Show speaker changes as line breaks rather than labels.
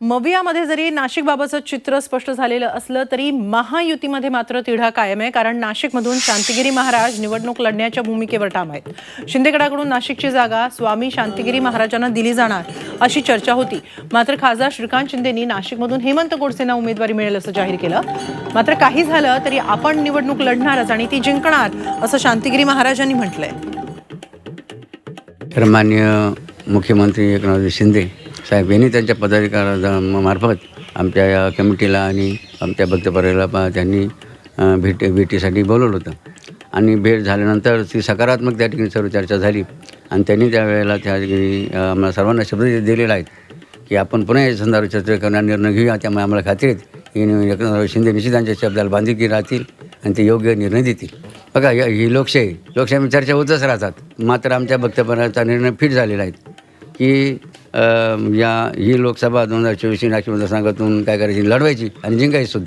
मवियामध्ये जरी नाशिकबाबतचं चित्र स्पष्ट झालेलं असलं तरी महायुतीमध्ये मात्र तिढा कायम आहे कारण नाशिकमधून शांतिगिरी महाराज निवडणूक लढण्याच्या भूमिकेवर ठाम आहेत. शिंदेगडाकडून नाशिकची जागा स्वामी शांतिगिरी महाराजांना दिली जाणार अशी चर्चा होती. मात्र खासदार श्रीकांत शिंदेनी नाशिकमधून हेमंत गोडसेंना उमेदवारी मिळेल असं जाहीर केलं. मात्र काही झालं तरी आपण निवडणूक लढणारच आणि ती जिंकणार असं शांतिगिरी महाराजांनी म्हटलंय.
तर माननीय मुख्यमंत्री एकनाथ शिंदे साहेब यांनी त्यांच्या पदाधिकाऱ्यांमार्फत आमच्या या कमिटीला आणि आमच्या भक्तपरेला पा त्यांनी भेट भेटीसाठी बोलवलं होतं. आणि भेट झाल्यानंतर ती सकारात्मक त्या ठिकाणी सर्व चर्चा झाली. आणि त्यांनी त्यावेळेला त्या ठिकाणी आम्हाला सर्वांना शब्द दिलेला आहेत की आपण पुन्हा या संदर्भात चर्चा करणार निर्णय घेऊया. त्यामुळे आम्हाला खात्री आहे की एकनाथ शिंदे निश्चित शब्दाला बांधिकी राहतील आणि ते योग्य निर्णय देतील. बघा या ही लोकशाही लोकशाही चर्चा होतच राहतात. मात्र आमच्या भक्तपणाचा निर्णय फिट झालेला आहे की या ही लोकसभा दोन हजार चोवीस नाशिक मतदारसंघातून काय करायची? लढवायची आणि जिंकायची सुद्धा.